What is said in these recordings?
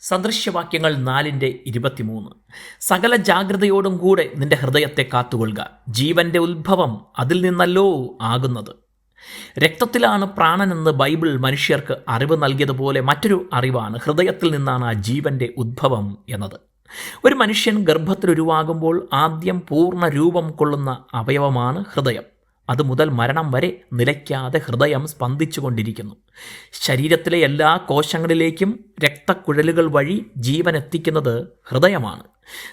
സദൃശ്യവാക്യങ്ങൾ നാലിന്റെ ഇരുപത്തിമൂന്ന്. സകല ജാഗ്രതയോടും കൂടെ നിന്റെ ഹൃദയത്തെ കാത്തുകൊള്ളുക. ജീവന്റെ ഉത്ഭവം അതിൽ നിന്നല്ലോ ആകുന്നത്. രക്തത്തിലാണ് പ്രാണനെന്ന് ബൈബിൾ മനുഷ്യർക്ക് അറിവ് നൽകിയതുപോലെ മറ്റൊരു അറിവാണ് ഹൃദയത്തിൽ നിന്നാണ് ആ ജീവന്റെ ഉദ്ഭവം എന്നത്. ഒരു മനുഷ്യൻ ഗർഭത്തിലുരുവാകുമ്പോൾ ആദ്യം പൂർണ രൂപം കൊള്ളുന്ന അവയവമാണ് ഹൃദയം. അതുമുതൽ മരണം വരെ നിലയ്ക്കാതെ ഹൃദയം സ്പന്ദിച്ചുകൊണ്ടിരിക്കുന്നു. ശരീരത്തിലെ എല്ലാ കോശങ്ങളിലേക്കും രക്തക്കുഴലുകൾ വഴി ജീവൻ എത്തിക്കുന്നത് ഹൃദയമാണ്.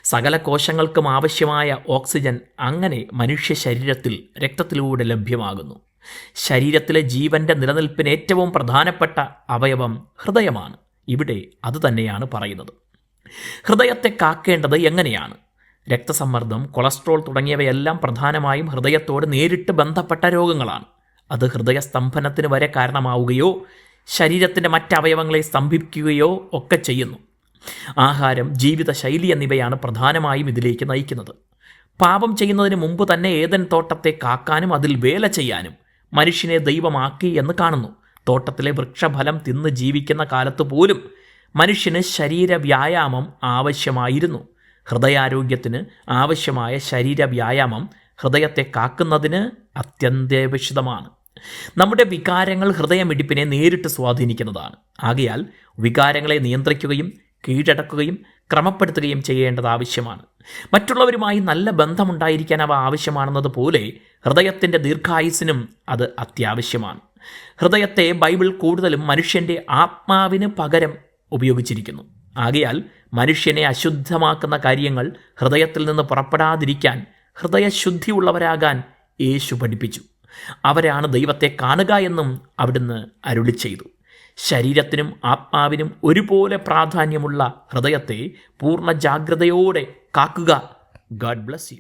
സകല കോശങ്ങൾക്കും ആവശ്യമായ ഓക്സിജൻ അങ്ങനെ മനുഷ്യ ശരീരത്തിൽ രക്തത്തിലൂടെ ലഭ്യമാകുന്നു. ശരീരത്തിലെ ജീവന്റെ നിലനിൽപ്പിന് ഏറ്റവും പ്രധാനപ്പെട്ട അവയവം ഹൃദയമാണ്. ഇവിടെ അതുതന്നെയാണ് പറയുന്നത്. ഹൃദയത്തെ കാക്കേണ്ടത് എങ്ങനെയാണ്? രക്തസമ്മർദ്ദം കൊളസ്ട്രോൾ തുടങ്ങിയവയെല്ലാം പ്രധാനമായും ഹൃദയത്തോട് നേരിട്ട് ബന്ധപ്പെട്ട രോഗങ്ങളാണ്. അത് ഹൃദയസ്തംഭനത്തിന് വരെ കാരണമാവുകയോ ശരീരത്തിന്റെ മറ്റവയവങ്ങളെ സ്തംഭിക്കുകയോ ഒക്കെ ചെയ്യുന്നു. ആഹാരം ജീവിതശൈലി എന്നിവയാണ് പ്രധാനമായും ഇതിലേക്ക് നയിക്കുന്നത്. പാപം ചെയ്യുന്നതിന് മുമ്പ് തന്നെ ഏതൻ തോട്ടത്തെ കാക്കാനും അതിൽ വേല ചെയ്യാനും മനുഷ്യനെ ദൈവമാക്കി എന്ന് കാണുന്നു. തോട്ടത്തിലെ വൃക്ഷഫലം തിന്ന് ജീവിക്കുന്ന കാലത്ത് പോലും മനുഷ്യന് ശരീര വ്യായാമം ആവശ്യമായിരുന്നു. ഹൃദയാരോഗ്യത്തിന് ആവശ്യമായ ശരീര വ്യായാമം ഹൃദയത്തെ കാക്കുന്നതിന് അത്യന്താപേക്ഷിതമാണ്. നമ്മുടെ വികാരങ്ങൾ ഹൃദയമിടിപ്പിനെ നേരിട്ട് സ്വാധീനിക്കുന്നതാണ്. ആകയാൽ വികാരങ്ങളെ നിയന്ത്രിക്കുകയും കീഴടക്കുകയും ക്രമപ്പെടുത്തുകയും ചെയ്യേണ്ടത് ആവശ്യമാണ്. മറ്റുള്ളവരുമായി നല്ല ബന്ധമുണ്ടായിരിക്കാൻ അവ ആവശ്യമാണെന്നതുപോലെ ഹൃദയത്തിന്റെ ദീർഘായുസിനും അത് അത്യാവശ്യമാണ്. ഹൃദയത്തെ ബൈബിൾ കൂടുതലും മനുഷ്യന്റെ ആത്മാവിന് പകരം ഉപയോഗിച്ചിരിക്കുന്നു. ആകയാൽ മനുഷ്യനെ അശുദ്ധമാക്കുന്ന കാര്യങ്ങൾ ഹൃദയത്തിൽ നിന്ന് പുറപ്പെടാതിരിക്കാൻ ഹൃദയശുദ്ധിയുള്ളവരാകാൻ യേശു പഠിപ്പിച്ചു. അവരാണ് ദൈവത്തെ കാണുക എന്നും അവിടുന്ന് അരുളി ചെയ്തു. ശരീരത്തിനും ആത്മാവിനും ഒരുപോലെ പ്രാധാന്യമുള്ള ഹൃദയത്തെ പൂർണ ജാഗ്രതയോടെ കാക്കുക. God bless you.